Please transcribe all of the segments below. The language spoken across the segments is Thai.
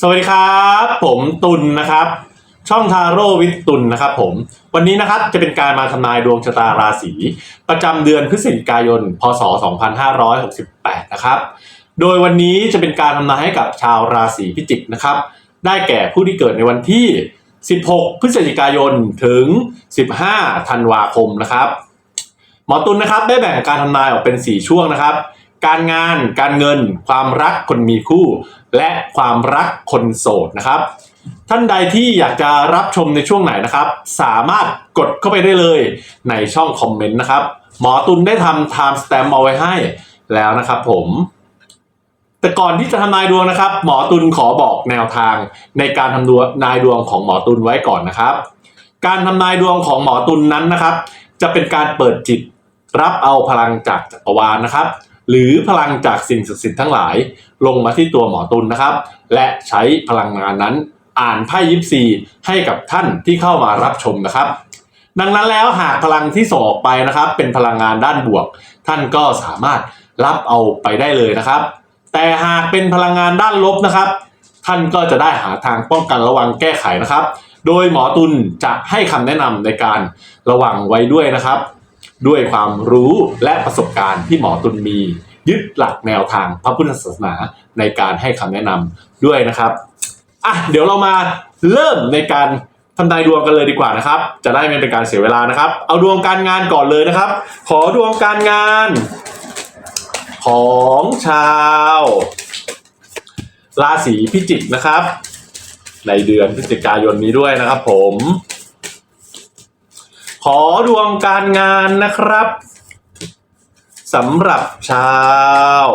สวัสดีครับ ผมตุลนะครับ ช่องทาโร่วิทตุลนะครับผมวันนี้นะครับจะเป็นการมาทำนายดวงชะตาราศีประจำเดือนพฤศจิกายน พศ 2568 นะครับ โดยวันนี้จะเป็นการทำนายให้กับชาวราศีพิจิกนะครับ ได้แก่ผู้ที่เกิดในวันที่ 16 พฤศจิกายนถึง 15 ธันวาคมนะครับ หมอตุลนะครับได้แบ่งการทำนายออกเป็น 4 ช่วงนะครับ การงาน การเงิน ความรักคนมีคู่ และความรักคนโสดนะครับ ท่านใดที่อยากจะรับชมในช่วงไหนนะครับ สามารถกดเข้าไปได้เลยในช่องคอมเมนต์นะครับ หมอตุลได้ทำ time stamp เอาไว้ให้แล้วนะครับผมแต่ก่อนที่จะทำนายดวงนะครับ หมอตุลขอบอกแนวทางในการทำดวงนายดวงของหมอตุลไว้ก่อนนะครับ การทำนายดวงของหมอตุลนั้นนะครับ จะเป็นการเปิดจิตรับเอาพลังจากจักรวาลนะครับ หรือพลังจากสิ่งศักดิ์สิทธิ์ทั้งหลาย ลงมาที่ตัวหมอตุลนะครับ และใช้พลังงานนั้นอ่านไพ่ยิปซีให้กับท่านที่เข้ามารับชมนะครับ ดังนั้นแล้วหากพลังที่ส่งออกไปนะครับ เป็นพลังงานด้านบวก ท่านก็สามารถรับเอาไปได้เลยนะครับ แต่หากเป็นพลังงานด้านลบนะครับ ท่านก็จะได้หาทางป้องกันระวังแก้ไขนะครับ โดยหมอตุลจะให้คำแนะนำในการระวังไว้ด้วยนะครับ ด้วยความรู้และประสบการณ์ที่หมอตุลมี ยึดหลักแนวทางพระพุทธศาสนาในการให้คำแนะนำด้วยนะครับอะเดี๋ยวเรามาเริ่มในการทำนายดวงกันเลยดีกว่านะครับ จะได้ไม่เป็นการเสียเวลานะครับ เอาดวงการงานก่อนเลยนะครับ ขอดวงการงาน ของชาว ราศีพิจิกนะครับ ในเดือนพฤศจิกายนนี้ด้วยนะครับผม ขอดวงการงานนะครับสำหรับชาว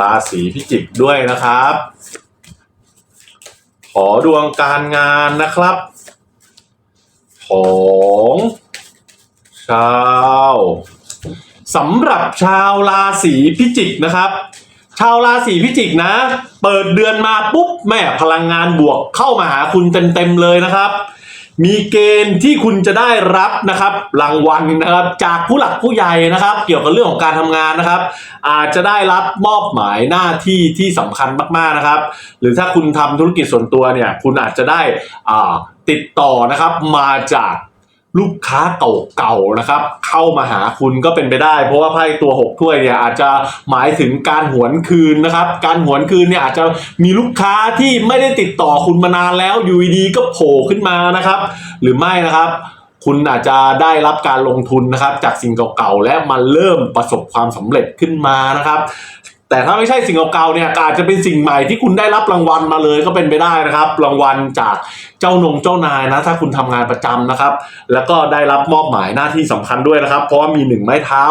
ราศีพิจิกด้วยนะครับ ขอดวงการงานนะครับ ของชาวสำหรับชาวราศีพิจิกนะครับ ชาวราศีพิจิกนะ เปิดเดือนมาปุ๊บแม่พลังงานบวกเข้ามาหาคุณเต็มๆเลยนะครับ มีเกณฑ์ที่คุณจะได้รับนะครับรางวัลนะครับ จากผู้หลักผู้ใหญ่นะครับ เกี่ยวกับเรื่องของการทำงานนะครับ อาจจะได้รับมอบหมายหน้าที่ที่สำคัญมากๆนะครับ หรือถ้าคุณทำธุรกิจส่วนตัวเนี่ยคุณอาจจะได้อ่าติดต่อนะครับมาจาก ลูกค้าเก่าๆนะครับ เข้ามาหาคุณก็เป็นไปได้ เพราะว่าไพ่ตัวหกถ้วยเนี่ยอาจจะหมายถึงการหวนคืนนะครับ การหวนคืนเนี่ยอาจจะมีลูกค้าที่ไม่ได้ติดต่อคุณมานานแล้วอยู่ดีๆก็โผล่ขึ้นมานะครับ หรือไม่นะครับคุณอาจจะได้รับการลงทุนนะครับจากสิ่งเก่าๆ และมันเริ่มประสบความสำเร็จขึ้นมานะครับ แต่ถ้าไม่ใช่สิ่งเก่าๆเนี่ยก็อาจจะเป็นสิ่งใหม่ที่คุณได้รับรางวัลมาเลยก็เป็นไปได้นะครับ รางวัลจากเจ้านงเจ้านายนะ ถ้าคุณทำงานประจำนะครับ แล้วก็ได้รับมอบหมายหน้าที่สำคัญด้วยนะครับ เพราะว่ามีหนึ่งไม้เท้า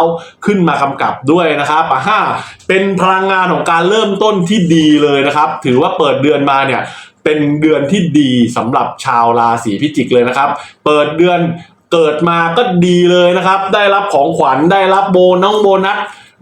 ขึ้นมากำกับด้วยนะครับอะห้าเป็นพลังงานของการเริ่มต้นที่ดีเลยนะครับ ถือว่าเปิดเดือนมาเนี่ยเป็นเดือนที่ดีสำหรับชาวราศีพิจิกเลยนะครับ เปิดเดือนเกิดมาก็ดีเลยนะครับ ได้รับของขวัญได้รับโบน้องโบนัส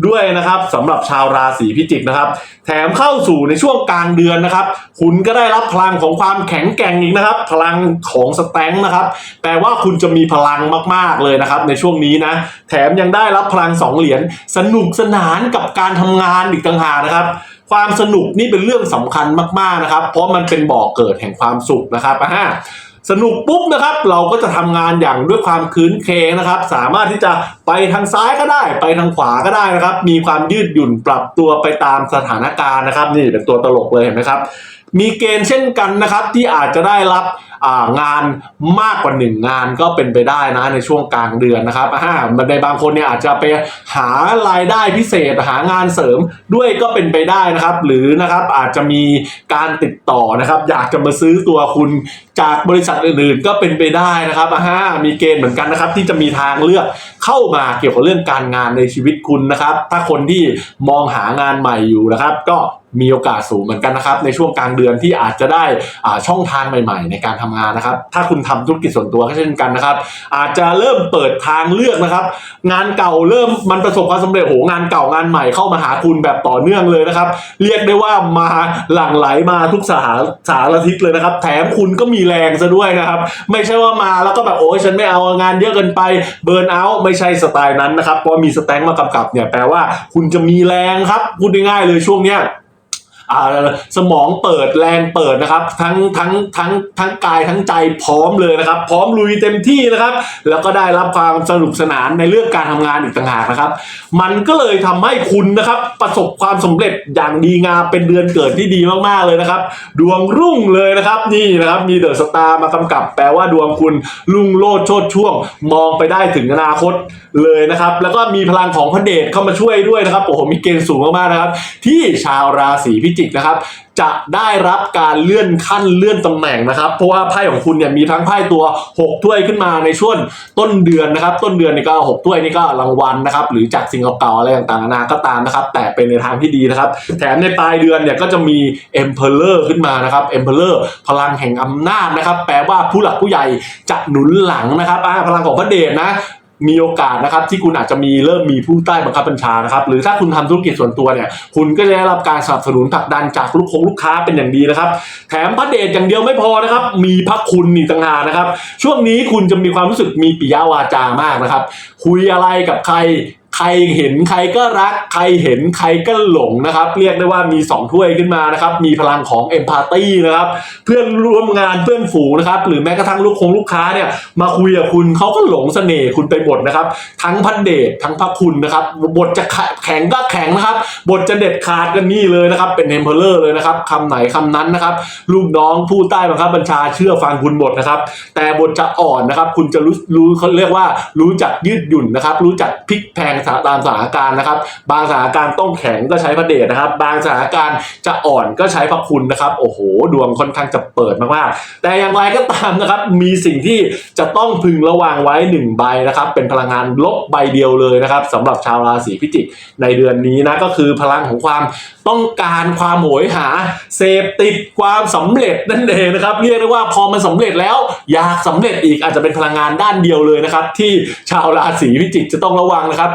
ด้วยนะครับสำหรับชาวราศีพิจิกนะครับ แถมเข้าสู่ในช่วงกลางเดือนนะครับ คุณก็ได้รับพลังของความแข็งแกร่งอีกนะครับ พลังของสแตงค์นะครับ แปลว่าคุณจะมีพลังมากๆเลยนะครับ ในช่วงนี้นะ แถมยังได้รับพลังสองเหรียญสนุกสนานกับการทำงานอีกต่างหากนะครับความสนุกนี่เป็นเรื่องสำคัญมากๆนะครับ เพราะมันเป็นบ่อกเกิดแห่งความสุขนะครับอ่าสนุกปุ๊บนะครับ เราก็จะทำงานอย่างด้วยความคืนเคงนะครับ สามารถที่จะไปทางซ้ายก็ได้ ไปทางขวาก็ได้นะครับ มีความยืดหยุ่นปรับตัวไปตามสถานการณ์นะครับ นี่เป็นตัวตลกเลยเห็นไหมครับ มีเกณฑ์เช่นกันนะครับที่อาจจะได้รับงานมากกว่าหนึ่งงานก็เป็นไปได้นะในช่วงกลางเดือนนะครับอ่าในบางคนเนี่ยอาจจะไปหารายได้พิเศษหางานเสริมด้วยก็เป็นไปได้นะครับ หรือนะครับอาจจะมีการติดต่อนะครับ อยากจะมาซื้อตัวคุณจากบริษัทอื่นๆ ก็เป็นไปได้นะครับอ่ามีเกณฑ์เหมือนกันนะครับที่จะมีทางเลือกเข้ามาเกี่ยวกับเรื่องการงานในชีวิตคุณนะครับ ถ้าคนที่มองหางานใหม่อยู่นะครับ ก็มีโอกาสสูงเหมือนกันนะครับในช่วงกลางเดือนที่อาจจะได้อ่าช่องทางใหม่ๆ ในการทำงานนะครับ ถ้าคุณทำธุรกิจส่วนตัวก็เช่นกันนะครับ อาจจะเริ่มเปิดทางเลือกนะครับ งานเก่าเริ่มมันประสบความสำเร็จโหงานเก่างานใหม่เข้ามาหาคุณแบบต่อเนื่องเลยนะครับ เรียกได้ว่ามาหลั่งไหลมาทุกสาขาสารทิศเลยนะครับ แถมคุณก็มีแรงซะด้วยนะครับ ไม่ใช่ว่ามาแล้วก็แบบโอ้ยฉันไม่เอางานเยอะเกินไปเบิร์นเอาท์ไม่ใช่สไตล์นั้นนะครับเพราะมีสแตงค์มากำกับเนี่ยแปลว่าคุณจะมีแรงครับพูดง่ายๆเลยช่วงเนี้ย สมองเปิดแรงเปิดนะครับ ทั้งทั้งทั้งทั้งกายทั้งใจพร้อมเลยนะครับ พร้อมลุยเต็มที่นะครับ แล้วก็ได้รับความสนุกสนานในเรื่องการทำงานอีกต่างหากนะครับ มันก็เลยทำให้คุณนะครับ ประสบความสำเร็จอย่างดีงามเป็นเดือนเกิดที่ดีมากๆเลยนะครับ ดวงรุ่งเลยนะครับนี่นะครับมีเดอะสตาร์มากำกับ แปลว่าดวงคุณรุ่งโลดโชดช่วง มองไปได้ถึงอนาคต เลยนะครับ แล้วก็มีพลังของพระเดชเข้ามาช่วยด้วยนะครับโอ้โหมีเกณฑ์สูงมากๆนะครับ ที่ชาวราศีพิจิกนะครับ จะได้รับการเลื่อนขั้นเลื่อนตำแหน่งนะครับ เพราะว่าไพ่ของคุณเนี่ยมีทั้งไพ่ตัว 6 ถ้วยขึ้นมาในช่วงต้นเดือนนะครับ ต้นเดือนนี่ก็ 6 ถ้วยนี่ก็รางวัลนะครับ หรือจากสิ่งเก่าๆอะไรต่างๆนานาก็ตามนะครับ แต่เป็นในทางที่ดีนะครับ แถมในปลายเดือนเนี่ยก็จะมี Emperor ขึ้นมานะครับ Emperor พลังแห่งอำนาจนะครับ แปลว่าผู้หลักผู้ใหญ่จะหนุนหลังนะครับพลังของพระเดชนะ มีโอกาสนะครับที่คุณอาจจะมีเริ่มมีผู้ใต้บังคับบัญชานะครับ หรือถ้าคุณทำธุรกิจส่วนตัวเนี่ย คุณก็จะได้รับการสนับสนุนผลักดันจากลูกคงลูกค้าเป็นอย่างดีนะครับ แถมพระเดชอย่างเดียวไม่พอนะครับ มีพระคุณอีกต่างหากนะครับ ช่วงนี้คุณจะมีความรู้สึกมีปิยาวาจามากนะครับ คุยอะไรกับใคร ใครเห็นใครก็รัก ใครเห็นใครก็หลงนะครับ เรียกได้ว่ามีสองถ้วยขึ้นมานะครับ มีพลังของเอมพัตตี้นะครับ เพื่อนร่วมงานเพื่อนฝูงนะครับ หรือแม้กระทั่งลูกคงลูกค้าเนี่ยมาคุยกับคุณเขาก็หลงเสน่ห์คุณไปหมดนะครับ ทั้งพันเดชทั้งพระคุณนะครับ บทจะแข็งก็แข็งนะครับ บทจะเด็ดขาดกันนี่เลยนะครับ เป็นเอมเพลเลอร์เลยนะครับคำไหนคำนั้นนะครับ ลูกน้องผู้ใต้บังคับบัญชาเชื่อฟังคุณหมดนะครับ แต่บทจะอ่อนนะครับ คุณจะรู้รู้เขาเรียกว่ารู้จักยืดหยุ่นนะครับ รู้จักพลิกแพงสถานตามสถานการณ์นะครับ บางสถานการณ์ต้องแข็งก็ใช้พระเดชนะครับ บางสถานการณ์จะอ่อนก็ใช้พระคุณนะครับ โอ้โห ดวงค่อนข้างจะเปิดมากๆ แต่อย่างไรก็ตามนะครับ มีสิ่งที่จะต้องพึงระวังไว้หนึ่งใบนะครับ เป็นพลังงานลบใบเดียวเลยนะครับสำหรับชาวราศีพิจิกในเดือนนี้นะก็คือพลังของความต้องการความโหยหา เสพติดความสำเร็จนั่นเองนะครับ เรียกได้ว่าพอมันสำเร็จแล้ว อยากสำเร็จอีกอาจจะเป็นพลังงานด้านเดียวเลยนะครับ ที่ชาวราศีพิจิกจะต้องระวังนะครับ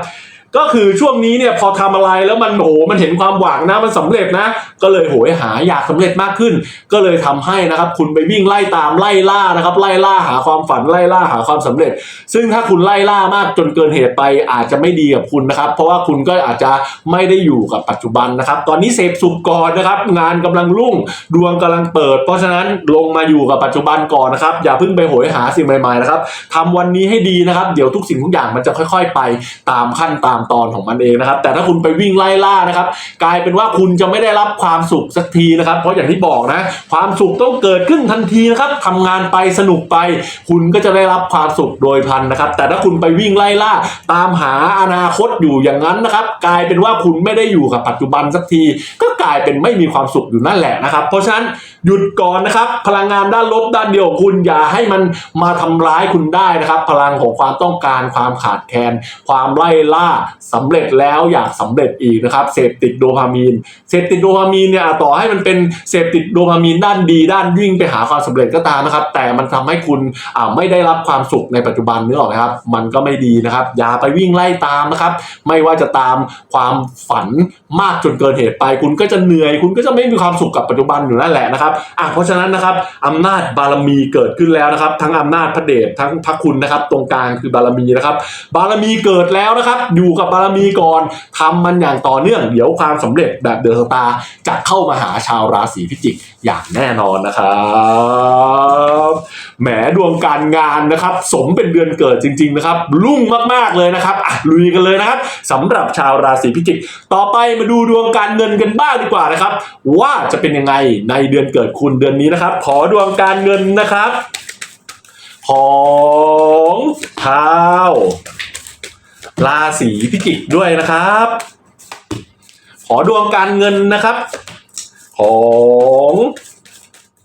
ก็คือช่วงนี้เนี่ยพอทำอะไรแล้วมันโอ้โหมันเห็นความหวังนะมันสำเร็จนะ ก็เลยโหยหาอยากสำเร็จมากขึ้น ก็เลยทำให้นะครับ คุณไปวิ่งไล่ตามไล่ล่านะครับ ไล่ล่าหาความฝันไล่ล่าหาความสำเร็จ ซึ่งถ้าคุณไล่ล่ามากจนเกินเหตุไปอาจจะไม่ดีกับคุณนะครับ เพราะว่าคุณก็อาจจะไม่ได้อยู่กับปัจจุบันนะครับ ตอนนี้เสพสุขก่อนนะครับ งานกำลังรุ่งดวงกำลังเปิด เพราะฉะนั้นลงมาอยู่กับปัจจุบันก่อนนะครับ อย่าเพิ่งไปโหยหาสิ่งใหม่ๆนะครับทำวันนี้ให้ดีนะครับ เดี๋ยวทุกสิ่งทุกอย่างมันจะค่อย ๆ ไปตามขั้นตามตอนของมันเองนะครับ แต่ถ้าคุณไปวิ่งไล่ล่านะครับ กลายเป็นว่าคุณจะไม่ได้รับความสุขสักทีนะครับ เพราะอย่างที่บอกนะ ความสุขต้องเกิดขึ้นทันทีนะครับทำงานไปสนุกไป คุณก็จะได้รับความสุขโดยพันนะครับ แต่ถ้าคุณไปวิ่งไล่ล่า ตามหาอนาคตอยู่อย่างนั้นนะครับ กลายเป็นว่าคุณไม่ได้อยู่กับปัจจุบันสักที ก็กลายเป็นไม่มีความสุขอยู่นั่นแหละนะครับ เพราะฉะนั้น หยุดก่อนนะครับ พลังงานด้านลบด้านเดียวของคุณอย่าให้มันมาทำร้ายคุณได้นะครับ พลังของความต้องการความขาดแคลนความไล่ล่าสำเร็จแล้วอยากสำเร็จอีกนะครับเสพติดโดพามีนเสพติดโดพามีนเนี่ยต่อให้มันเป็นเสพติดโดพามีนด้านดี ด้านวิ่งไปหาความสำเร็จก็ตามนะครับ แต่มันทำให้คุณอ่าไม่ได้รับความสุขในปัจจุบันนึกออกไหมครับ มันก็ไม่ดีนะครับ อย่าไปวิ่งไล่ตามนะครับ ไม่ว่าจะตามความฝันมากจนเกินเหตุไป คุณก็จะเหนื่อย คุณก็จะไม่มีความสุขกับปัจจุบันอยู่นั่นแหละนะครับอะเพราะฉะนั้นนะครับอำนาจบารมีเกิดขึ้นแล้วนะครับ ทั้งอำนาจพระเดชทั้งพระคุณนะครับ ตรงกลางคือบารมีนะครับ บารมีเกิดแล้วนะครับ อยู่กับบารมีก่อนทำมันอย่างต่อเนื่อง เดี๋ยวความสำเร็จแบบเดอะสตาร์จะเข้ามาหาชาวราศีพิจิกอย่างแน่นอนนะครับแหมดวงการงานนะครับ สมเป็นเดือนเกิดจริง ๆนะครับ รุ่งมากๆเลยนะครับอะลุยกันเลยนะครับสำหรับชาวราศีพิจิก ต่อไปมาดูดวงการเงินกันบ้างดีกว่านะครับ ว่าจะเป็นยังไงในเดือนเกิดคุณเดือนนี้นะครับ ขอดวงการเงินนะครับ ของชาวราศีพิจิกด้วยนะครับ ขอดวงการเงินนะครับ ของ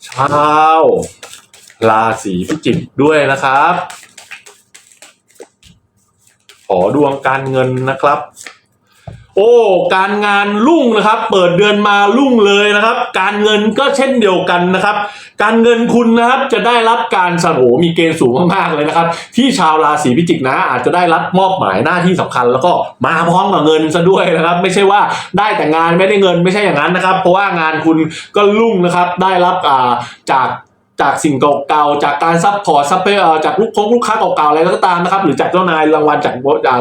ชาวราศีพิจิกด้วยนะครับ ขอดวงการเงินนะครับ โอ้ การงานรุ่งนะครับ เปิดเดือนมารุ่งเลยนะครับ การเงินก็เช่นเดียวกันนะครับ การเงินคุณนะครับจะได้รับการสนับสนุนมีเกณฑ์สูงมากๆเลยนะครับ ที่ชาวราศีพิจิกนะอาจจะได้รับมอบหมายหน้าที่สำคัญ แล้วก็มาพร้อมกับเงินซะด้วยนะครับ ไม่ใช่ว่าได้แต่งานไม่ได้เงินไม่ใช่อย่างนั้นนะครับ เพราะว่างานคุณก็รุ่งนะครับได้รับอ่าจาก จากสิ่งเก่าๆ จากการซัพพอร์ตซัพเพอร์จากลูกค้งลูกค้าเก่าๆ อะไรก็ตามนะครับ หรือจากเจ้านายรางวัลจาก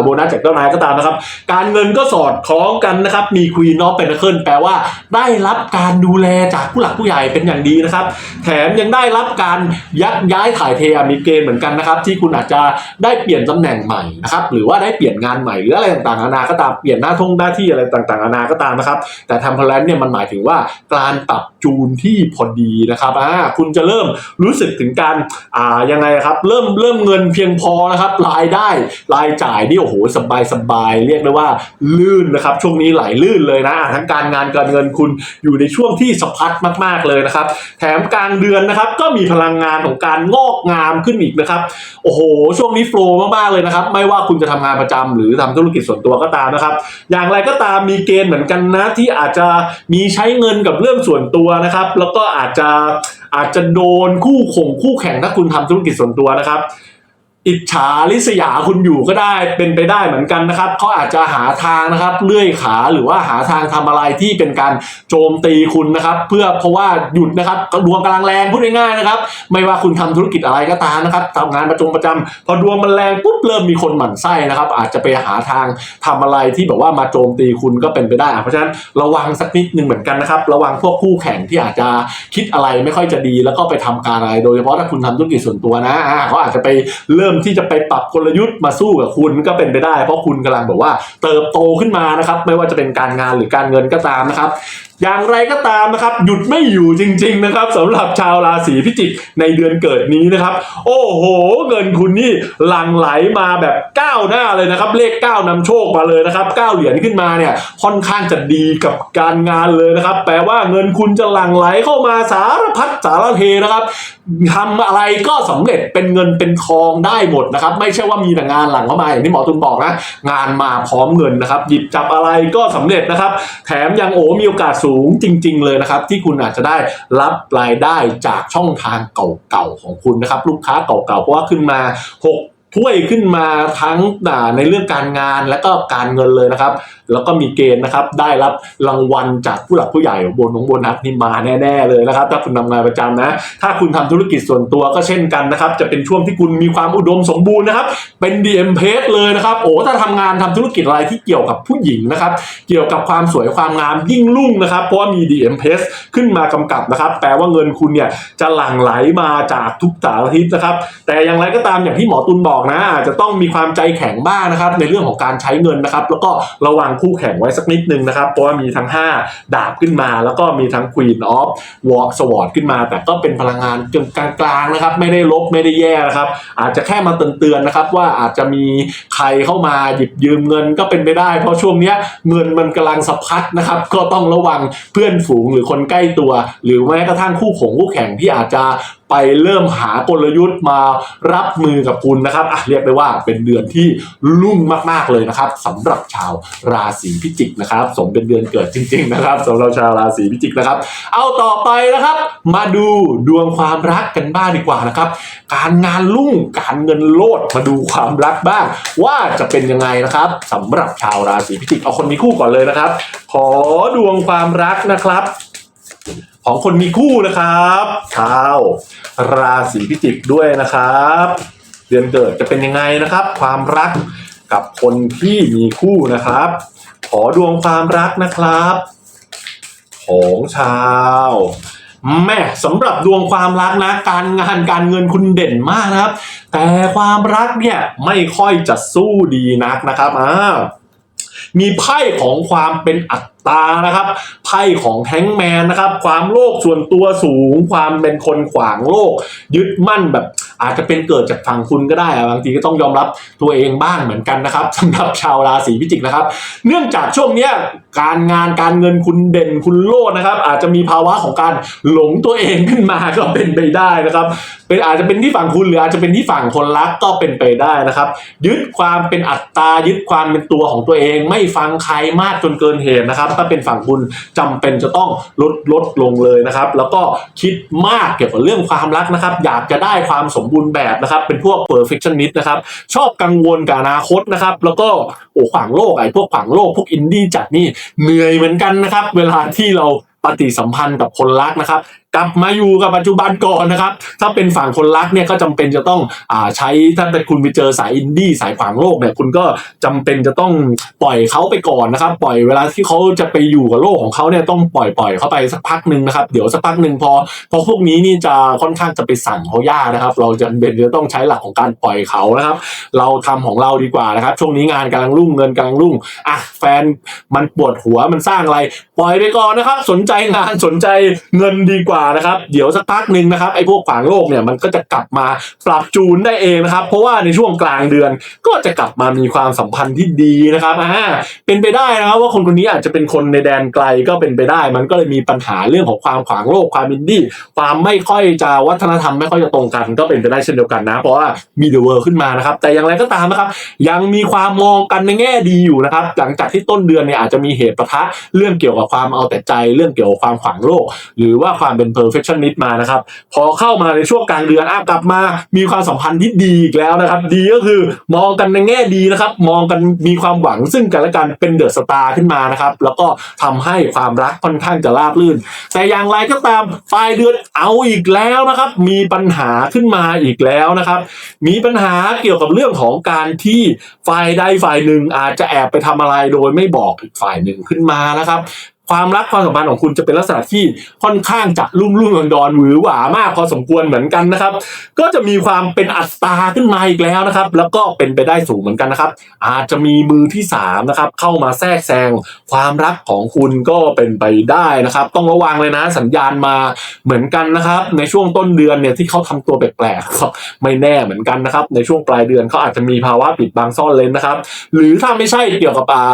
โบนัสจากเจ้านายก็ตามนะครับ การเงินก็สอดคล้องกันนะครับ มีควีนอฟเป็นเคิลแปลว่า ได้รับการดูแลจากผู้หลักผู้ใหญ่เป็นอย่างดีนะครับ แถมยังได้รับการยักย้ายถ่ายเทมีเกณฑ์เหมือนกันนะครับ ที่คุณอาจจะได้เปลี่ยนตำแหน่งใหม่นะครับ หรือว่าได้เปลี่ยนงานใหม่หรืออะไรต่างๆนานาก็ตาม เปลี่ยนหน้าท่งหน้าที่อะไรต่างๆนานาก็ตามนะครับ แต่ทำพลันเนี่ยมันหมายถึงว่าการปรับจูนที่พอดีนะครับอ่าคุณจะเริ่มรู้สึกถึงการอ่ายังไงครับ เริ่มเริ่มเงินเพียงพอนะครับ รายได้รายจ่ายนี่โอ้โหสบายสบายเรียกได้ว่าลื่นนะครับ ช่วงนี้ไหลลื่นเลยนะทั้งการงานการเงินคุณอยู่ในช่วงที่สะพัดมาก ๆเลยนะครับ แถมกลางเดือนนะครับ ก็มีพลังงานของการงอกงามขึ้นอีกนะครับโอ้โห ช่วงนี้โฟล์มากๆเลยนะครับ ไม่ว่าคุณจะทำงานประจำหรือทำธุรกิจส่วนตัวก็ตามนะครับ อย่างไรก็ตามมีเกณฑ์เหมือนกันนะที่อาจจะมีใช้เงินกับเรื่องส่วนตัวนะครับ แล้วก็อาจจะ อาจจะโดนคู่ข่งคู่แข่งถ้าคุณทำธุรกิจส่วนตัวนะครับ อิจฉาริษยาคุณอยู่ก็ได้เป็นไปได้เหมือนกันนะครับเขาอาจจะหาทางนะครับเลื่อยขาหรือว่าหาทางทำอะไรที่เป็นการโจมตีคุณนะครับ เพื่อเพราะว่าหยุดนะครับดวงกำลังแรงพูดง่ายๆนะครับ ไม่ว่าคุณทำธุรกิจอะไรก็ตามนะครับทำงานประจงประจำพอดวงมันแรงปุ๊บเริ่มมีคนหมั่นไส้นะครับ อาจจะไปหาทางทำอะไรที่แบบว่ามาโจมตีคุณก็เป็นไปได้ เพราะฉะนั้นระวังสักนิดหนึ่งเหมือนกันนะครับ ระวังพวกคู่แข่งที่อาจจะคิดอะไรไม่ค่อยจะดี แล้วก็ไปทำการอะไร โดยเฉพาะถ้าคุณทำธุรกิจส่วนตัวนะเขาอาจจะไปเริ่มที่จะไปปรับกลยุทธ์มาสู้กับคุณก็เป็นไปได้ เพราะคุณกำลังบอกว่าเติบโตขึ้นมานะครับ ไม่ว่าจะเป็นการงานหรือการเงินก็ตามนะครับอย่างไรก็ตามนะครับ หยุดไม่อยู่จริง ๆ นะครับสำหรับชาวราศีพิจิกในเดือนเกิดนี้นะครับ โอ้โห เงินคุณนี่หลั่งไหลมาแบบก้าวหน้าเลยนะครับ เลขก้าวนำโชคมาเลยนะครับก้าวเหรียญขึ้นมาเนี่ยค่อนข้างจะดีกับการงานเลยนะครับ แปลว่าเงินคุณจะหลั่งไหลเข้ามาสารพัดสารเทนะครับทำอะไรก็สำเร็จเป็นเงินเป็นทองได้หมดนะครับ ไม่ใช่ว่ามีแต่งานหลังเข้ามาอย่างที่หมอตุนบอกนะงานมาพร้อมเงินนะครับ หยิบจับอะไรก็สำเร็จนะครับ แถมยังโอ้มีโอกาสสูงจริง ๆ เลยนะครับ ที่คุณอาจจะได้รับรายได้จากช่องทางเก่าๆของคุณนะครับ ลูกค้าเก่าๆเพราะว่าขึ้นมา 6ถ้วยขึ้นมาทั้งในเรื่องการงานและก็การเงินเลยนะครับแล้วก็มีเกณฑ์นะครับได้รับรางวัลจากผู้หลักผู้ใหญ่บนงโบนัสนี่มาแน่ๆเลยนะครับ ถ้าคุณทำงานประจำนะ ถ้าคุณทำธุรกิจส่วนตัวก็เช่นกันนะครับ จะเป็นช่วงที่คุณมีความอุดมสมบูรณ์นะครับ เป็น DM p a g e เลยนะครับโอ้ถ้าทำงานทำธุรกิจอะไรที่เกี่ยวกับผู้หญิงนะครับ เกี่ยวกับความสวยความงามยิ่งรุ่งนะครับ เพราะว่ามี DM p a g e ขึ้นมากำกับนะครับ แปลว่าเงินคุณเนี่ยจะหลั่งไหลมาจากทุกสารทิศนะครับ แต่อย่างไรก็ตามอย่างที่หมอตุลบอกนะอาจจะต้องมีความใจแข็งบ้างนะครับ ในเรื่องของการใช้เงินนะครับ แล้วก็ระวังคู่แข่งไว้สักนิดนึงนะครับ เพราะว่ามีทั้ง 5 ดาบขึ้นมา แล้วก็มีทั้ง Queen of War Sword ขึ้นมา แต่ก็เป็นพลังงานกลางๆนะครับ ไม่ได้ลบไม่ได้แย่นะครับ อาจจะแค่มาเตือนๆนะครับว่าอาจจะมีใครเข้ามาหยิบยืมเงินก็เป็นไปได้ เพราะช่วงนี้เงินมันกำลังสะพัดนะครับ ก็ต้องระวังเพื่อนฝูงหรือคนใกล้ตัว หรือแม้กระทั่งคู่ขงคู่แข่งที่อาจจะ ไปเริ่มหากลยุทธ์มารับมือกับคุณนะครับอะเรียกได้ว่าเป็นเดือนที่รุ่งมากๆเลยนะครับสำหรับชาวราศีพิจิกนะครับ สมเป็นเดือนเกิดจริง ๆ นะครับสำหรับชาวราศีพิจิกนะครับ เอาต่อไปนะครับ มาดูดวงความรักกันบ้างดีกว่านะครับ การงานรุ่งการเงินโลดมาดูความรักบ้าง ว่าจะเป็นยังไงนะครับสำหรับชาวราศีพิจิกเอาคนมีคู่ก่อนเลยนะครับ ขอดวงความรักนะครับ ของคนมีคู่นะครับชาวราศีพิจิกด้วยนะครับ เดือนเกิดจะเป็นยังไงนะครับ ความรักกับคนที่มีคู่นะครับ ขอดวงความรักนะครับ ของชาวแม่สำหรับดวงความรักนะ การงานการเงินคุณเด่นมากนะครับ แต่ความรักเนี่ยไม่ค่อยจะสู้ดีนักนะครับอ่ามีไพ่ของความเป็นอั ตานะครับไพ่ของแฮงแมนนะครับ ความโลภส่วนตัวสูง ความเป็นคนขวางโลก ยึดมั่นแบบอาจจะเป็นเกิดจากฝั่งคุณก็ได้บางทีก็ต้องยอมรับตัวเองบ้างเหมือนกันนะครับสำหรับชาวราศีพิจิกนะครับ เนื่องจากช่วงเนี้ย การงานการเงินคุณเด่นคุณโลดนะครับ อาจจะมีภาวะของการหลงตัวเองขึ้นมาก็เป็นไปได้นะครับเป็นอาจจะเป็นที่ฝั่งคุณหรืออาจจะเป็นที่ฝั่งคนรักก็เป็นไปได้นะครับ ยึดความเป็นอัตตายึดความเป็นตัวของตัวเอง ไม่ฟังใครมากจนเกินเหตุนะครับ ถ้าเป็นฝั่งคุณจำเป็นจะต้องลดลดลงเลยนะครับ แล้วก็คิดมากเกี่ยวกับเรื่องความรักนะครับ อยากจะได้ความสมบูรณ์แบบนะครับ เป็นพวก perfectionist นะครับ ชอบกังวลกับอนาคตนะครับ แล้วก็ โอ้ขวางโลกไอ้พวกขวางโลกพวกอินดี้จัดนี่เหนื่อยเหมือนกันนะครับ เวลาที่เราปฏิสัมพันธ์กับคนรักนะครับ กลับมาอยู่กับปัจจุบันก่อนนะครับ ถ้าเป็นฝั่งคนรักเนี่ยก็จำเป็นจะต้องอ่าใช้ถ้าแต่คุณไปเจอสายอินดี้สายขวางโลกเนี่ยคุณก็จำเป็นจะต้องปล่อยเขาไปก่อนนะครับ ปล่อยเวลาที่เขาจะไปอยู่กับโลกของเขาเนี่ยต้องปล่อยปล่อยเขาไปสักพักหนึ่งนะครับ เดี๋ยวสักพักหนึ่งพอพอพวกนี้นี่จะค่อนข้างจะไปสั่งเขายากนะครับ เราจะเป็นจะต้องใช้หลักของการปล่อยเขานะครับ เราทำของเราดีกว่านะครับ ช่วงนี้งานกำลังรุ่งเงินกำลังรุ่งอะแฟนมันปวดหัวมันสร้างอะไร ปล่อยไปก่อนนะครับ สนใจงานสนใจเงินดีกว่านะครับ เดี๋ยวสักพักหนึ่งนะครับไอ้พวกขวางโลกเนี่ยมันก็จะกลับมาปรับจูนได้เองนะครับ เพราะว่าในช่วงกลางเดือนก็จะกลับมามีความสัมพันธ์ที่ดีนะครับอ่าเป็นไปได้นะครับว่าคนคนนี้อาจจะเป็นคนในแดนไกลก็เป็นไปได้ มันก็เลยมีปัญหาเรื่องของความขวางโลกความอินดี้ความไม่ค่อยจะวัฒนธรรมไม่ค่อยจะตรงกันก็เป็นไปได้เช่นเดียวกันนะ เพราะว่ามีเดอะเวิร์ขึ้นมานะครับแต่อย่างไรก็ตามนะครับ ยังมีความมองกันในแง่ดีอยู่นะครับ หลังจากที่ต้นเดือนเนี่ยอาจจะมีเหตุประทะเรื่องเกี่ยวกับความเอาแต่ใจเรื่องเกี่ยวกับความขวางโลก หรือว่าความเป็น perfectionist มานะครับ พอเข้ามาในช่วงกลางเดือนอ้ากลับมา มีความสัมพันธ์ที่ดีอีกแล้วนะครับ ดีก็คือมองกันในแง่ดีนะครับ มองกันมีความหวังซึ่งกันและกันเป็นเดอะสตาร์ขึ้นมานะครับ แล้วก็ทำให้ความรักค่อนข้างจะราบรื่น แต่อย่างไรก็ตามปลายเดือนเอาอีกแล้วนะครับ มีปัญหาขึ้นมาอีกแล้วนะครับ มีปัญหาเกี่ยวกับเรื่องของการที่ฝ่ายใดฝ่ายหนึ่งอาจจะแอบไปทำอะไรโดยไม่บอกอีกฝ่ายหนึ่งขึ้นมานะครับ ความรักความสัมพันธ์ของคุณจะเป็นลักษณะที่ค่อนข้างจะรุ่มรุ่มดอนดอนหวือหวามากพอสมควรเหมือนกันนะครับ ก็จะมีความเป็นอัตตาขึ้นมาอีกแล้วนะครับ แล้วก็เป็นไปได้สูงเหมือนกันนะครับ อาจจะมีมือที่สามนะครับเข้ามาแทรกแซงความรักของคุณก็เป็นไปได้นะครับ ต้องระวังเลยนะ สัญญาณมาเหมือนกันนะครับ ในช่วงต้นเดือนเนี่ยที่เขาทำตัวแปลกๆครับไม่แน่เหมือนกันนะครับ ในช่วงปลายเดือนเขาอาจจะมีภาวะปิดบังซ่อนเลนนะครับ หรือถ้าไม่ใช่เกี่ยวกับอา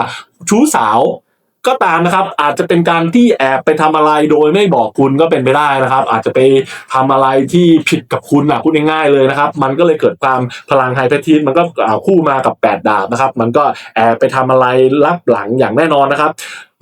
ชู้สาว ก็ตามนะครับ อาจจะเป็นการที่แอบไปทำอะไรโดยไม่บอกคุณก็เป็นไปได้นะครับ อาจจะไปทำอะไรที่ผิดกับคุณนะพูดง่ายๆเลยนะครับ มันก็เลยเกิดความพลังไฮเพทีสมันก็คู่มากับแปดดาบนะครับ มันก็แอบไปทำอะไรลับหลังอย่างแน่นอนนะครับ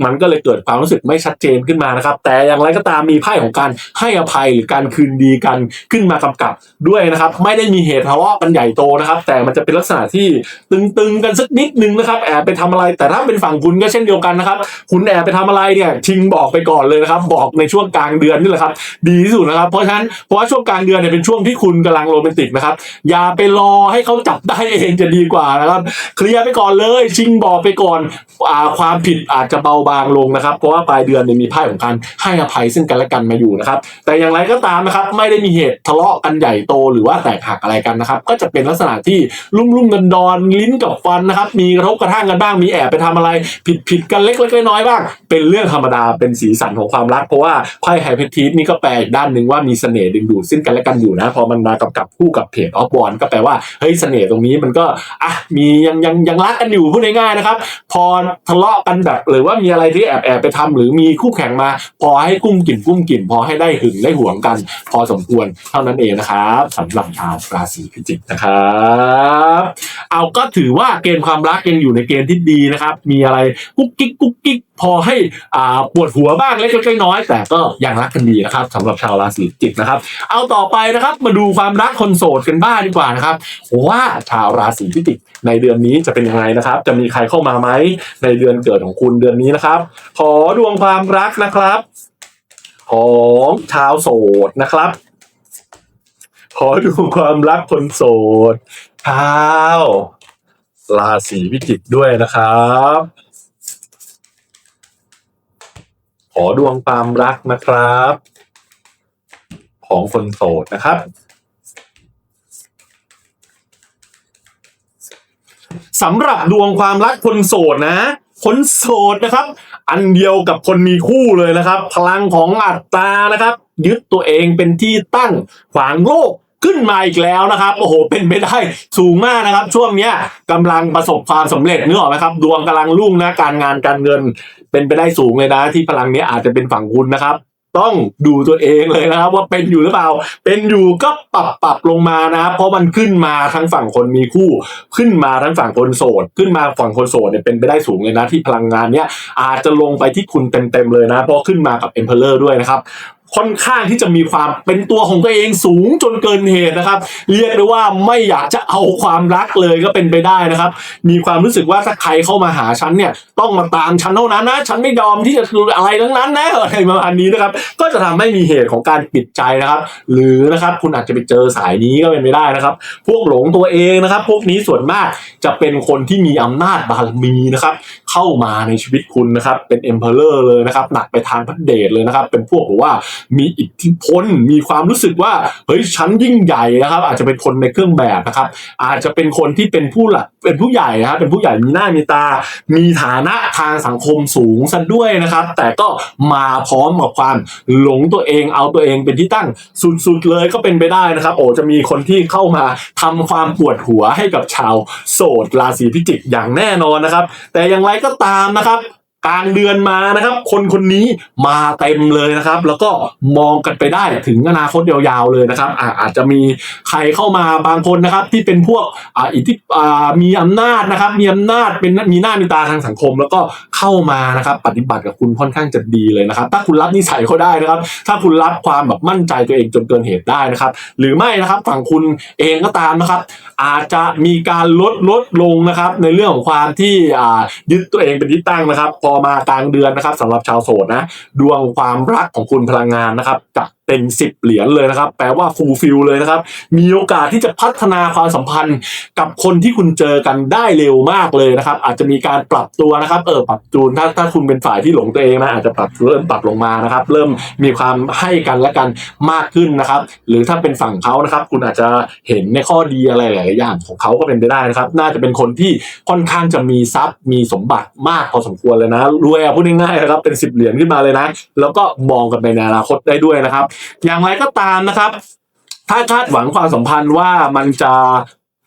มันก็เลยเกิดความรู้สึกไม่ชัดเจนขึ้นมานะครับ แต่อย่างไรก็ตามมีไพ่ของการให้อภัยหรือการคืนดีกันขึ้นมากำกับด้วยนะครับ ไม่ได้มีเหตุทะเลาะกันใหญ่โตนะครับ แต่มันจะเป็นลักษณะที่ตึงๆกันสักนิดนึงนะครับ แอบไปทำอะไร แต่ถ้าเป็นฝั่งคุณก็เช่นเดียวกันนะครับ คุณแอบไปทำอะไรเนี่ยชิงบอกไปก่อนเลยนะครับ บอกในช่วงกลางเดือนนี่แหละครับ ดีที่สุดนะครับ เพราะฉะนั้นเพราะว่าช่วงกลางเดือนเนี่ยเป็นช่วงที่คุณกำลังโรแมนติกนะครับ อย่าไปรอให้เขาจับได้เองจะดีกว่านะครับ เคลียร์ไปก่อนเลย ชิงบอกไปก่อนอความผิดอาจจะเบาบางลงนะครับ เพราะว่าปลายเดือนเนี่ยมีไพ่ของการให้อภัยซึ่งกันและกันมาอยู่นะครับ แต่อย่างไรก็ตามนะครับ ไม่ได้มีเหตุทะเลาะกันใหญ่โตหรือว่าแตกหักอะไรกันนะครับ ก็จะเป็นลักษณะที่ลุ่มลุ่มดอนดอนลิ้นกับฟันนะครับ มีกระทบกระทั่งกันบ้าง มีแอบไปทำอะไร ผิดผิดกันเล็กๆน้อยๆบ้าง เป็นเรื่องธรรมดา เป็นสีสันของความรัก เพราะว่าไพ่ไฮเพทีสนี่ก็แปลอีกด้านหนึ่งว่ามีเสน่ห์ดึงดูดซึ่งกันและกันอยู่นะ พอมันมากำกับคู่กับเพจออฟบอลก็แปลว่า เฮ้ยเสน่ห์ตรงนี้มันก็ อะ มียังยังยังรักกันอยู่พูดง่ายๆนะครับ พอทะเลาะกันแบบหรือว่ามีอะไรที่แอบแอบไปทำหรือมีคู่แข่งมา พอให้กุ้มกลิ่นกุ้มกลิ่นพอให้ได้หึงได้หวงกัน พอสมควรเท่านั้นเองนะครับสำหรับชาวราศีพิจิกนะครับเอาก็ถือว่าเกณฑ์ความรักยังอยู่ในเกณฑ์ที่ดีนะครับ มีอะไรกุ๊กกิ๊กกุ๊กกิ๊ก พอให้อ่าปวดหัวบ้างเล็กๆน้อยๆแต่ก็ยังรักกันดีนะครับสำหรับชาวราศีพิจิกนะครับ เอาต่อไปนะครับมาดูความรักคนโสดกันบ้างดีกว่านะครับว่าชาวราศีพิจิกในเดือนนี้จะเป็นยังไงนะครับ จะมีใครเข้ามาไหมในเดือนเกิดของคุณเดือนนี้นะครับ ขอดวงความรักนะครับ ของชาวโสดนะครับขอดูความรักคนโสดชาวราศีพิจิกด้วยนะครับ ข อดวงความรักนะครับ ของคนโสดนะครับสำหรับดวงความรักคนโสดนะ คนโสดนะครับ อันเดียวกับคนมีคู่เลยนะครับ พลังของอัตตานะครับ ยึดตัวเองเป็นที่ตั้งขวางโลกขึ้นมาอีกแล้วนะครับ โอ้โห เป็นไปได้สูงมากนะครับ ช่วงเนี้ยกำลังประสบความสำเร็จนึกออกไหมครับ ดวงกำลังรุ่งนะการงานการเงิน เป็นไปได้สูงเลยนะ ที่พลังนี้อาจจะเป็นฝั่งคุณนะครับ ต้องดูตัวเองเลยนะครับ ว่าเป็นอยู่หรือเปล่า เป็นอยู่ก็ปรับปรับลงมานะครับเพราะมันขึ้นมาทั้งฝั่งคนมีคู่ ขึ้นมาทั้งฝั่งคนโสด ขึ้นมาฝั่งคนโสดเนี่ยเป็นไปได้สูงเลยนะ ที่พลังงานเนี้ยอาจจะลงไปที่คุณเต็มๆเลยนะ เพราะขึ้นมากับเอ็มเพลเลอร์ด้วยนะครับ ค่อนข้างที่จะมีความเป็นตัวของตัวเองสูงจนเกินเหตุนะครับ เรียกได้ว่าไม่อยากจะเอาความรักเลยก็เป็นไปได้นะครับ มีความรู้สึกว่าถ้าใครเข้ามาหาฉันเนี่ยต้องมาตามฉันเท่านั้นนะฉันไม่ยอมที่จะอะไรทั้งนั้นนะอะไรประมาณนี้นะครับ ก็จะทำให้มีเหตุของการปิดใจนะครับ หรือนะครับคุณอาจจะไปเจอสายนี้ก็เป็นไปได้นะครับ พวกหลงตัวเองนะครับ พวกนี้ส่วนมากจะเป็นคนที่มีอำนาจบารมีนะครับเข้ามาในชีวิตคุณนะครับ เป็นเอ็มเพลอร์เลยนะครับ หนักไปทางพระเดชเลยนะครับ เป็นพวกแบบว่ามีอิทธิพล มีความรู้สึกว่าเฮ้ยฉันยิ่งใหญ่นะครับ อาจจะเป็นคนในเครื่องแบบนะครับ อาจจะเป็นคนที่เป็นผู้หลักเป็นผู้ใหญ่นะครับเป็นผู้ใหญ่มีหน้ามีตา มีฐานะทางสังคมสูงซะด้วยนะครับ แต่ก็มาพร้อมกับความหลงตัวเองเอาตัวเองเป็นที่ตั้งสุดๆเลยก็เป็นไปได้นะครับ โอ้จะมีคนที่เข้ามาทำความปวดหัวให้กับชาวโสดราศีพิจิกอย่างแน่นอนนะครับ แต่อย่างไรก็ตามนะครับ กลางเดือนมานะครับ คนคนนี้มาเต็มเลยนะครับ แล้วก็มองกันไปได้ถึงอนาคตยาวๆเลยนะครับอาอาจจะมีใครเข้ามาบางคนนะครับ ที่เป็นพวกอ่าอิทธิอ่ามีอำนาจนะครับ มีอำนาจเป็นมีหน้ามีตาทางสังคม แล้วก็เข้ามานะครับ ปฏิบัติกับคุณค่อนข้างจะดีเลยนะครับ ถ้าคุณรับนิสัยเขาได้นะครับ ถ้าคุณรับความแบบมั่นใจตัวเองจนเกินเหตุได้นะครับ หรือไม่นะครับฝั่งคุณเองก็ตามนะครับ อาจจะมีการลดลดลงนะครับ ในเรื่องของความที่อ่ายึดตัวเองเป็นที่ตั้งนะครับอมากลางเดือนนะครับสำหรับชาวโสดนะ ดวงความรักของคุณพลังงานนะครับจะ เต็มสิบเหรียญเลยนะครับ แปลว่าฟูลฟิลเลยนะครับ มีโอกาสที่จะพัฒนาความสัมพันธ์กับคนที่คุณเจอกันได้เร็วมากเลยนะครับ อาจจะมีการปรับตัวนะครับ เออปรับจูนถ้าถ้าคุณเป็นฝ่ายที่หลงตัวเองนะอาจจะปรับเริ่มปรับลงมานะครับ เริ่มมีความให้กันและกันมากขึ้นนะครับ หรือถ้าเป็นฝั่งเขานะครับ คุณอาจจะเห็นในข้อดีอะไรหลายอย่างของเขาก็เป็นไปได้นะครับ น่าจะเป็นคนที่ค่อนข้างจะมีทรัพย์มีสมบัติมากพอสมควรเลยนะรวยพูดง่ายๆนะครับเป็นสิบเหรียญขึ้นมาเลยนะ แล้วก็มองกันไปในอนาคตได้ด้วยนะครับอย่างไรก็ตามนะครับ ถ้าคาดหวังความสัมพันธ์ว่ามันจะ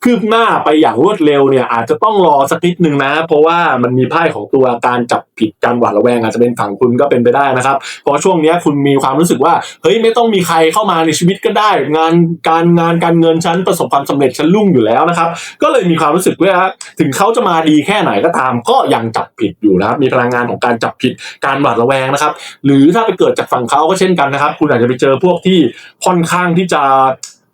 คืบหน้าไปอย่างรวดเร็วเนี่ยอาจจะต้องรอสักนิดนึงนะ เพราะว่ามันมีไพ่ของตัวการจับผิดการหวาดระแวงอาจจะเป็นฝั่งคุณก็เป็นไปได้นะครับ เพราะช่วงนี้คุณมีความรู้สึกว่าเฮ้ยไม่ต้องมีใครเข้ามาในชีวิตก็ได้ งานการงานการเงินฉันประสบความสำเร็จฉันรุ่งอยู่แล้วนะครับ ก็เลยมีความรู้สึกว่าถึงเขาจะมาดีแค่ไหนก็ตาม ก็ยังจับผิดอยู่นะครับมีพลังงานของการจับผิดการหวาดระแวงนะครับ หรือถ้าไปเกิดจากฝั่งเขาก็เช่นกันนะครับ คุณอาจจะไปเจอพวกที่ค่อนข้างที่จะ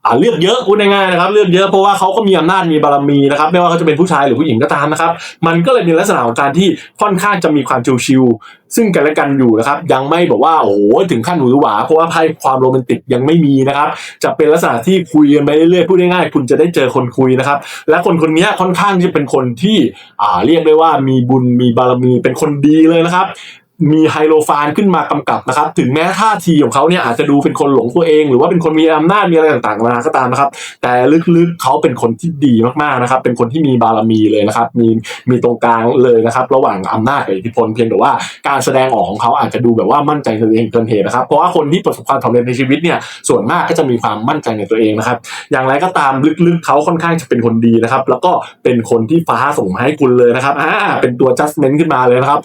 อ่าเลือกเยอะพูดง่ายๆนะครับ เลือกเยอะเพราะว่าเขาก็มีอำนาจมีบารมีนะครับไม่ว่าเขาจะเป็นผู้ชายหรือผู้หญิงก็ตามนะครับ มันก็เลยมีลักษณะของการที่ค่อนข้างจะมีความชิวๆซึ่งกันและกันอยู่นะครับ ยังไม่บอกว่าโอ้โหถึงขั้นหวือหวา เพราะว่าไพ่ความโรแมนติกยังไม่มีนะครับ จะเป็นลักษณะที่คุยกันไปเรื่อยๆพูดง่ายๆคุณจะได้เจอคนคุยนะครับ และคนคนนี้ค่อนข้างที่จะเป็นคนที่อ่าเรียกได้ว่ามีบุญมีบารมีเป็นคนดีเลยนะครับ มีไฮโลฟานขึ้นมากำกับนะครับ ถึงแม้ท่าทีของเขาเนี่ยอาจจะดูเป็นคนหลงตัวเอง หรือว่าเป็นคนมีอำนาจมีอะไรต่างๆมาก็ตามนะครับ แต่ลึกๆเขาเป็นคนที่ดีมากๆนะครับ เป็นคนที่มีบารมีเลยนะครับ มีมีตรงกลางเลยนะครับ ระหว่างอำนาจกับอิทธิพลเพียงแต่ว่าการแสดงออกของเขาอาจจะดูแบบว่ามั่นใจในตัวเองเกินเหตุนะครับ เพราะว่าคนที่ประสบความสำเร็จในชีวิตเนี่ยส่วนมากก็จะมีความมั่นใจในตัวเองนะครับ อย่างไรก็ตามลึกๆเขาค่อนข้างจะเป็นคนดีนะครับ แล้วก็เป็นคนที่ฟ้าส่งมาให้คุณเลยนะครับอ่าเป็นตัว adjustment ขึ้นมาเลยนะครับ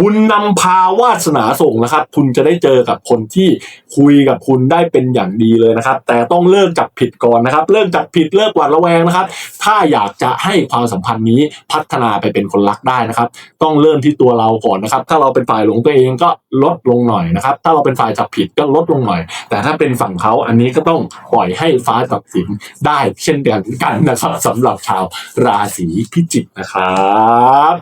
บุญนำพาาวาสนาส่งนะครับ คุณจะได้เจอกับคนที่ คุยกับคุณได้เป็นอย่างดีเลยนะครับ แต่ต้องเลิกจับผิดก่อนนะครับ เลิกจับผิดเลิกหวาดระแวงนะครับ ถ้าอยากจะให้ความสัมพันธ์นี้พัฒนาไปเป็นคนรักได้นะครับ ต้องเริ่มที่ตัวเราก่อนนะครับ ถ้าเราเป็นฝ่ายหลงตัวเองก็ลดลงหน่อยนะครับ ถ้าเราเป็นฝ่ายจับผิดก็ลดลงหน่อย แต่ถ้าเป็นฝั่งเขาอันนี้ก็ต้องปล่อยให้ฟ้าตัดสินได้เช่นเดียวกันนะครับสำหรับชาวราศีพิจิกนะครับ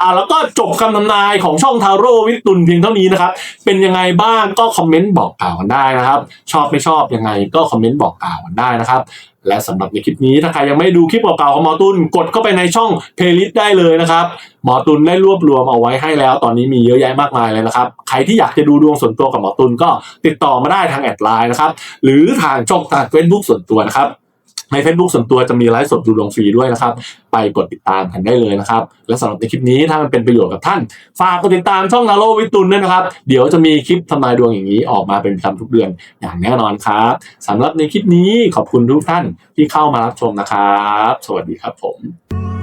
อ่าแล้วก็จบคำทำนายของช่องทาโร่วิตุนเพียงเท่านี้นะครับ เป็นยังไงบ้างก็คอมเมนต์บอกกล่าวกันได้นะครับ ชอบไม่ชอบยังไงก็คอมเมนต์บอกกล่าวกันได้นะครับ และสำหรับในคลิปนี้ถ้าใครยังไม่ดูคลิปเก่าๆของหมอตุนกดเข้าไปในช่องเพลย์ลิสต์ได้เลยนะครับหมอตุนได้รวบรวมเอาไว้ให้แล้ว ตอนนี้มีเยอะแยะมากมายเลยนะครับ ใครที่อยากจะดูดวงส่วนตัวกับหมอตุนก็ติดต่อมาได้ทางแอดไลน์นะครับหรือทางช่องทางเฟซบุ๊กส่วนตัวนะครับ ใน Facebook ส่วนตัวจะมีไลฟ์สดดูดวงฟรีด้วยนะครับ ไปกดติดตามกันได้เลยนะครับ และสำหรับในคลิปนี้ถ้ามันเป็นประโยชน์กับท่าน ฝากกดติดตามช่องนาโรวิตุนด้วยนะครับ เดี๋ยวจะมีคลิปทำนายดวงอย่างนี้ออกมาเป็นประจำทุกเดือนอย่างแน่นอนครับสำหรับในคลิปนี้ขอบคุณทุกท่านที่เข้ามารับชมนะครับ สวัสดีครับผม